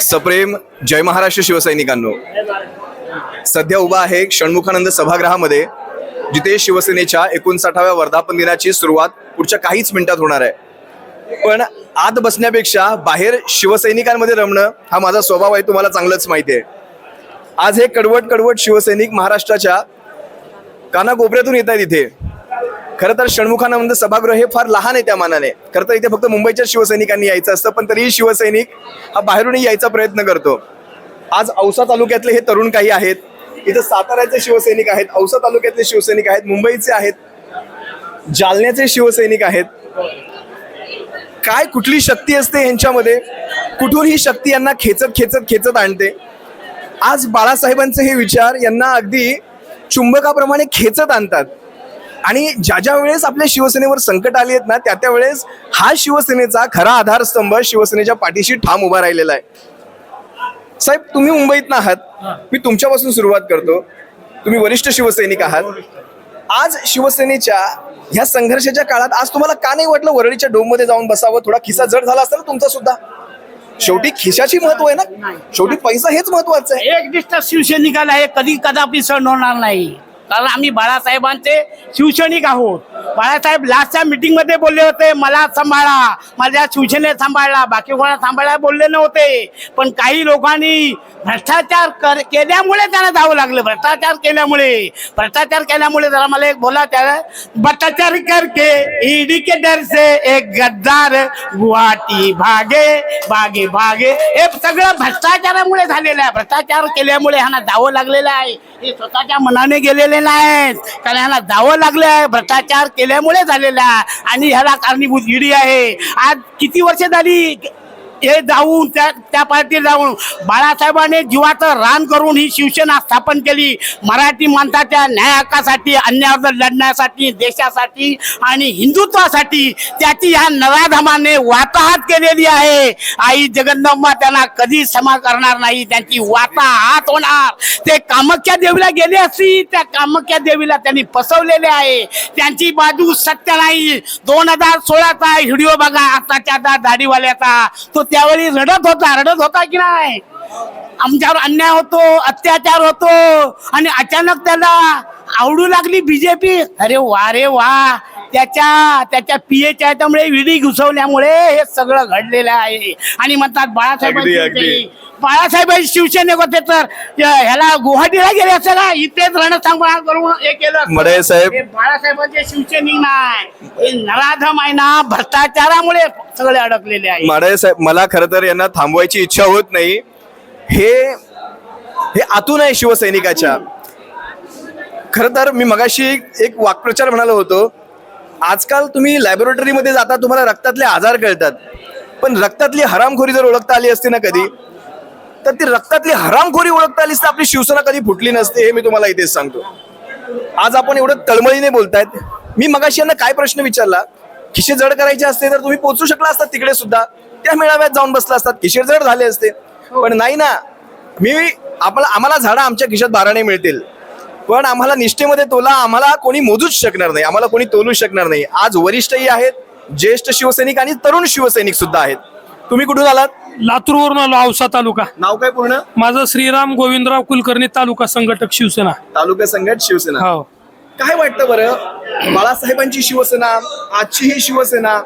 सप्रेम जय महाराष्ट्र शिवसैनिकांनो. सध्या उभा आहे षण्मुखानंद सभागृहामध्ये जिथे शिवसेनेच्या एकोणसाठाव्या वर्धापन दिनाची सुरुवात पुढच्या काहीच मिनिटात होणार आहे. पण आत बसण्यापेक्षा बाहेर शिवसैनिकांमध्ये रमणं हा माझा स्वभाव आहे तुम्हाला चांगलंच माहिती आहे. आज हे कडवट कडवट शिवसैनिक महाराष्ट्राच्या कानाकोपऱ्यातून येत आहेत इथे. खरं तर षण्मुखानंद सभागृह हे फार लहान आहे त्या मानाने. खरं तर इथे फक्त मुंबईच्या शिवसैनिकांनी यायचं असतं पण तरीही शिवसैनिक हा बाहेरूनही यायचा प्रयत्न करतो. आज औसा तालुक्यातले हे तरुण काही आहेत इथं साताऱ्याचे शिवसैनिक आहेत औसा तालुक्यातले शिवसैनिक आहेत मुंबईचे आहेत जालन्याचे शिवसैनिक आहेत. काय कुठली शक्ती असते यांच्यामध्ये? कुठून ही शक्ती यांना खेचत खेचत खेचत आणते. आज बाळासाहेबांचे हे विचार यांना अगदी चुंबकाप्रमाणे खेचत आणतात. आणि ज्या ज्या वेळेस आपल्या शिवसेनेवर संकट आली आहेत ना त्या त्या वेळेस हा शिवसेनेचा खरा आधारस्तंभ शिवसेनेच्या पाठीशी ठाम उभा राहिलेला आहे. साहेब तुम्ही मुंबईत आहात. मी तुमच्यापासून सुरुवात करतो. तुम्ही वरिष्ठ शिवसैनिक आहात. आज शिवसेनेच्या ह्या संघर्षाच्या काळात आज तुम्हाला का नाही वाटलं वरळीच्या डोममध्ये जाऊन बसावं? थोडा खिसा जड झाला असता ना तुमचा सुद्धा. शेवटी खिशाची महत्त्व आहे ना? शेवटी पैसा हेच महत्वाचं आहे. एक शिवसैनिकाला हे कधी कदापि सण होणार नाही. कारण आम्ही बाळासाहेबांचे शिवसैनिक आहोत. बाळासाहेब लास्टच्या मीटिंगमध्ये बोलले होते मला सांभाळा माझ्या शिवसेने सांभाळला बाकी कोणा सांभाळा बोलले नव्हते. पण काही लोकांनी भ्रष्टाचार कर केल्यामुळे त्यांना जावं लागलं भ्रष्टाचार केल्यामुळे. भ्रष्टाचार केल्यामुळे जरा मला एक बोला त्याला भ्रष्टाचार करके ईडी के डर से एक गद्दार गुवाहाटी भागे भागे भागे. हे सगळं भ्रष्टाचारामुळे झालेलं आहे. भ्रष्टाचार केल्यामुळे ह्यांना जावं लागलेलं आहे. हे स्वतःच्या मनाने गेलेले नाहीत. कारण ह्यांना जावं लागलं आहे भ्रष्टाचार केल्यामुळे झालेला आणि ह्याला कारणीभूत ईडी आहे. आज किती वर्ष झाली? हे जाऊन त्या त्या पार्टी जाऊन बाळासाहेबांनी जीवाचं रान करून ही शिवसेना स्थापन केली. मराठी माणसाच्या न्याय हक्कासाठी अन्यायावर लढण्यासाठी देशासाठी आणि हिंदुत्वासाठी त्याची ह्या नराधमाने वाताहात केलेली आहे. आई जगदंबा त्यांना कधी क्षमा करणार नाही त्यांची वाताहात होणार. ते कामाख्या देवीला गेले असती त्या कामाख्या देवीला त्यांनी फसवलेले आहे. त्यांची बाजू सत्य नाही. दोन हजार सोळाचा व्हिडिओ बघा आताच्या आता दाढीवाल्याचा. तो त्यावेळी रडत होता रडत होता की नाही? आमच्यावर अन्याय होतो अत्याचार होतो आणि अचानक त्याला आवडू लागली बीजेपी अरे वा रे वा. त्याच्या त्याच्या पीएच्या त्यामुळे विडी घुसवल्यामुळे हे सगळं घडलेलं आहे. आणि म्हणतात बाळासाहेब. बाळासाहेब शिवसेनेक होते तर ह्या- ह्याला गुवाहाटीला गेले असते ना इथेच रणसंग्रहण करून हे केलं. मडे साहेब. हे बाळासाहेबांचे शिवसैनिक नाही. हे नराधम आहे ना भ्रष्टाचारामुळे सगळे अडकलेले आहे माडे साहेब मला खरं तर यांना थांबवायची इच्छा होत नाही. हे हे आतून आहे शिवसैनिकाच्या. खरं तर मी मगाशी एक वाक्प्रचार म्हणालो होतो. आजकाल तुम्ही लॅबोरेटरीमध्ये जाता तुम्हाला रक्तातले आजार कळतात. पण रक्तातली हरामखोरी जर ओळखता आली असती ना कधी तर ती रक्तातली हरामखोरी ओळखता आलीच तर आपली शिवसेना कधी फुटली नसते हे मी तुम्हाला इथेच सांगतो. आज आपण एवढं तळमळीने बोलतायत. मी मगाशी यांना काय प्रश्न विचारला? खिशे जड करायचे असते तर तुम्ही पोचू शकला असतात तिकडे सुद्धा. त्या मेळाव्यात जाऊन बसला असतात खिशे जड झाले असते. पण नाही ना. मी आपला आम्हाला झाडं आमच्या खिशात बाराने मिळतील. पण आम्हाला निष्ठेमध्ये तोला आम्हाला कोणी मोजूच शकणार नाही. आम्हाला कोणी तोलू शकणार नाही. आज वरिष्ठही आहेत ज्येष्ठ शिवसैनिक आणि तरुण शिवसैनिक सुद्धा आहेत. तुम्ही कुठून आलात? लातूरवरून आलो औसा तालुका. नाव काय पूर्ण? माझं श्रीराम गोविंदराव कुलकर्णी तालुका संघटक शिवसेना. तालुका संघट शिवसेना. हो. काय वाटतं बरं? बाळासाहेबांची शिवसेना आजची ही शिवसेना.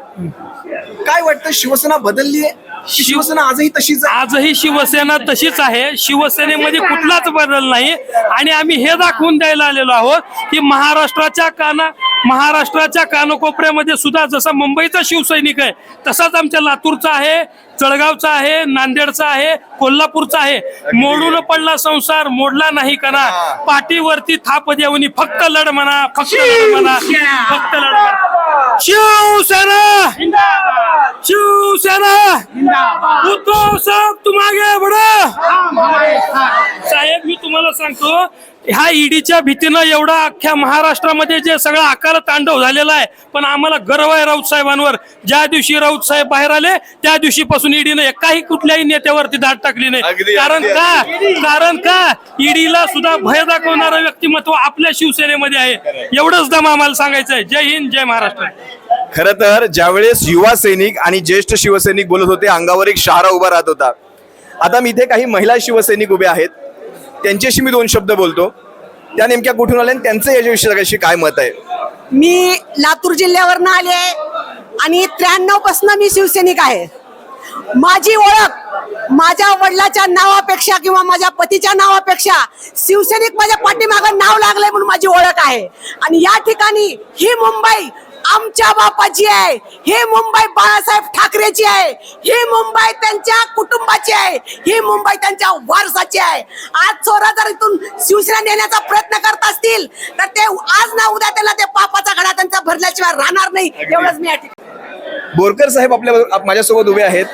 काय वाटतं? शिवसेना बदलली आहे? शिवसेना आजही तशीच आजही शिवसेना तशीच आहे. शिवसेनेमध्ये कुठलाच बदल नाही. आणि आम्ही हे दाखवून द्यायला आलेलो आहोत की महाराष्ट्राच्या काना महाराष्ट्राच्या कानकोपऱ्यामध्ये सुद्धा जसा मुंबईचा शिवसैनिक आहे तसाच आमच्या लातूरचा आहे जळगावचा आहे नांदेडचा आहे कोल्हापूरचा आहे. मोडून पडला संसार मोडला नाही कणा पाठीवरती थाप देऊनी फक्त लढ म्हणा फक्त लढ म्हणा फक्त लढ म्हणा. शिवसेना! शिवसेना! उद्धव साहेब तुम आगे बढा साहेब मी तुम्हाला सांगतो ह्या ईडीच्या भीतीनं एवढा अख्ख्या महाराष्ट्रामध्ये जे सगळा आकार तांडव झालेला आहे पण आम्हाला गर्व आहे राऊत साहेबांवर. ज्या दिवशी राऊत साहेब बाहेर आले त्या दिवशीपासून ईडीनं एकाही कुठल्याही नेत्यावरती दाट टाकली नाही. कारण का? कारण का? ईडीला सुद्धा भय दाखवणारं व्यक्तिमत्व आपल्या शिवसेनेमध्ये आहे. एवढंच दम आम्हाला सांगायचं आहे. जय हिंद जय महाराष्ट्र. खरं तर ज्यावेळेस युवा सैनिक आणि ज्येष्ठ शिवसैनिक बोलत होते अंगावर एक शहारा उभा राहत होता. आता मी इथे काही महिला शिवसैनिक उभे आहेत. त्यांच्याशी मी दोन शब्द बोलतो. त्या नेमक्या कुठून आल्या आणि त्यांचं याच्याविषयी काय मत आहे? मी लातूर जिल्ह्यावरनं आले आहे आणि त्र्याण्णवपासून मी शिवसैनिक आहे. माझी ओळख माझ्या वडिलाच्या नावापेक्षा किंवा माझ्या पतीच्या नावापेक्षा शिवसैनिक माझ्या पाठीमागं नाव लागलंय म्हणून माझी ओळख आहे. आणि या ठिकाणी ही मुंबई आमच्या बापाची आहे. ही मुंबई बाळासाहेब ठाकरेची आहे. ही मुंबई त्यांच्या कुटुंबाची आहे. ही मुंबई त्यांच्या वारसाची आहे. आज चोरा जर इथून शिवसेना नेण्याचा प्रयत्न करत असतील तर ते आज ना उद्या त्याला ते पापाचा घडा त्यांचा भरल्याशिवाय राहणार नाही. एवढंच मी बोरकर साहेब आपल्या आप- माझ्यासोबत उभे आहेत.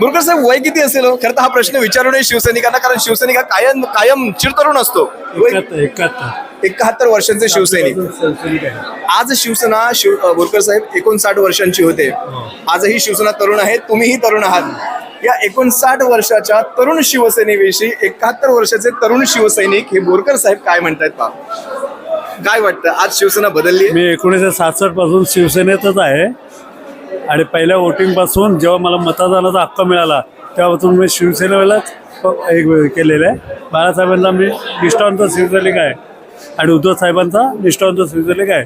बोरकर साहेब वय किती असेल हो? खरं तर हा प्रश्न विचारू नये शिवसैनिकांना कारण शिवसैनिक हा कायम कायम चिरतरुण असतो. एकाहत्तर. एकाहत्तर वर्षांचे शिवसैनिक. आज शिवसेना शिव बोरकर साहेब एकोणसाठ वर्षांची होते. आजही शिवसेना तरुण आहे तुम्हीही तरुण आहात. या एकोणसाठ वर्षाच्या तरुण शिवसेनेविषयी एकाहत्तर वर्षाचे तरुण शिवसैनिक हे बोरकर साहेब काय म्हणतायत पा काय वाटतं? आज शिवसेना बदलली मी एकोणीसशे सासष्टपासून शिवसेनेतच आहे. आणि पहिल्या वोटिंगपासून जेव्हा मला मतदानाचा हक्क मिळाला तेव्हापासून मी शिवसेनेलाच एक केलेलं आहे. बाळासाहेबांचा मी निष्ठावंत शिवसैनिक आहे. आणि उद्धव साहेबांचा निष्ठावंत शिवसैनिक आहे.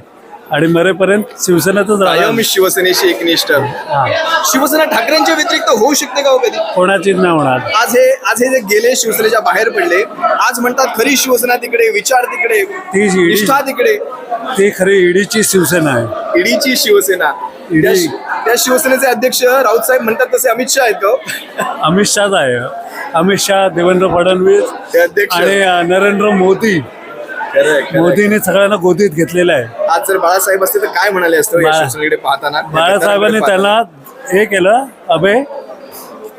आणि मरेपर्यंत शिवसेनेतच राहणार. कायम शिवसेनेशी एकनिष्ठ. शिवसेना ठाकरेंच्या व्यतिरिक्त होऊ शकते का हो कधी? कोणाचीच नाही होणार. आज हे आज हे जे गेले शिवसेनेच्या बाहेर पडले आज म्हणतात खरी शिवसेना तिकडे विचार तिकडे ती जी- निष्ठा तिकडे. ती खरी ईडीची शिवसेना आहे. ईडीची शिवसेना. त्या- त्या शिवसेनेचे अध्यक्ष राऊत साहेब म्हणतात तसे अमित शहा आहेत का हो? अमित शहाच आहे. अमित शहा देवेंद्र ते फडणवीस अध्यक्ष. आणि अ, नरेंद्र मोदी. मोदीने सगळ्यांना गोदीत घेतलेलं आहे. आज जर बाळासाहेब असते तर काय म्हणाले असतं या शिवसेनेकडे पाहताना? बाळासाहेबांनी त्यांना हे केलं अभय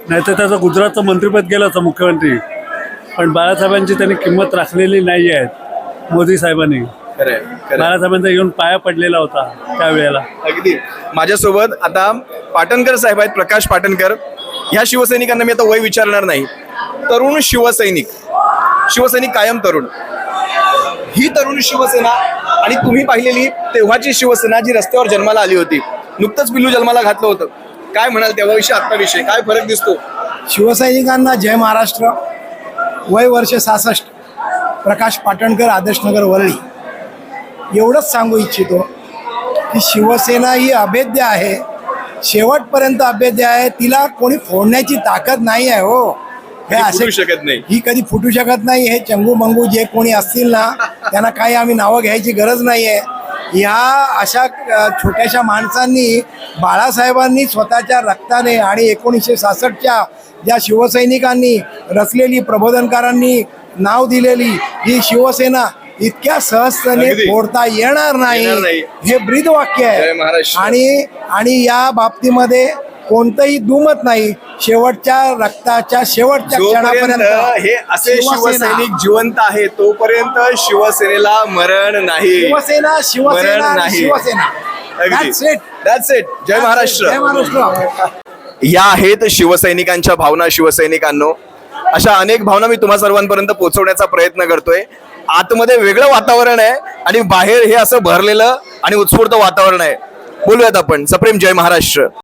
नाही तर त्याचं गुजरातचं मंत्रिपद गेलं होतं मुख्यमंत्री. पण बाळासाहेबांची त्यांनी किंमत राखलेली नाही आहे मोदी साहेबांनी. बाळासाहेबांचा येऊन पाया पडलेला होता त्यावेळेला. अगदी. माझ्यासोबत आता पाटणकर साहेब आहेत प्रकाश पाटणकर. ह्या शिवसैनिकांना मी आता वय विचारणार नाही. तरुण शिवसैनिक. शिवसैनिक कायम तरुण. ही तरुण शिवसेना आणि तुम्ही पाहिलेली तेव्हाची शिवसेना जी रस्त्यावर जन्माला आली होती. नुकतंच पिल्लू जन्माला घातलं होतं. काय म्हणाल तेव्हाविषयी आत्ताविषयी काय फरक दिसतो? शिवसैनिकांना जय महाराष्ट्र. वय वर्ष सहासष्ट. प्रकाश पाटणकर आदर्शनगर वरळी. एवढंच सांगू इच्छितो की शिवसेना ही अभेद्य आहे. शेवटपर्यंत अभेद्य आहे. तिला कोणी फोडण्याची ताकद नाही आहे हो. हे शकत नाही. ही कधी फुटू शकत नाही हे चंगू मंगू जे कोणी असतील ना त्यांना काही आम्ही नावं घ्यायची गरज नाही आहे ह्या अशा छोट्याशा माणसांनी बाळासाहेबांनी स्वतःच्या रक्ताने आणि एकोणीसशे सहासष्टच्या ज्या शिवसैनिकांनी रचलेली प्रबोधनकारांनी नाव दिलेली ही शिवसेना इतक्या सहजतेने. फोडता येणार नाही. हे ब्रीद वाक्य आहे. आणि आणि या बाबतीमध्ये कोणतंही दुमत नाही शेवटच्या रक्ताच्या शेवटच्या क्षणापर्यंत हे असे शिवसेना- शिवसैनिक जिवंत आहे तोपर्यंत शिवसेनेला मरण नाही. शिवसेना शिवसेना मरण नाही. शिवसेना. अगदी. That's it. That's it. जय महाराष्ट्र. जय महाराष्ट्र. या आहेत शिवसैनिकांच्या भावना शिवसैनिकांनो. अशा अनेक भावना मी तुम्हा सर्वांपर्यंत पोहोचवण्याचा प्रयत्न करतोय. आतमध्ये वेगळं वातावरण आहे आणि बाहेर हे असं भरलेलं आणि उत्स्फूर्त वातावरण आहे. बोलूयात आपण. सप्रेम जय महाराष्ट्र.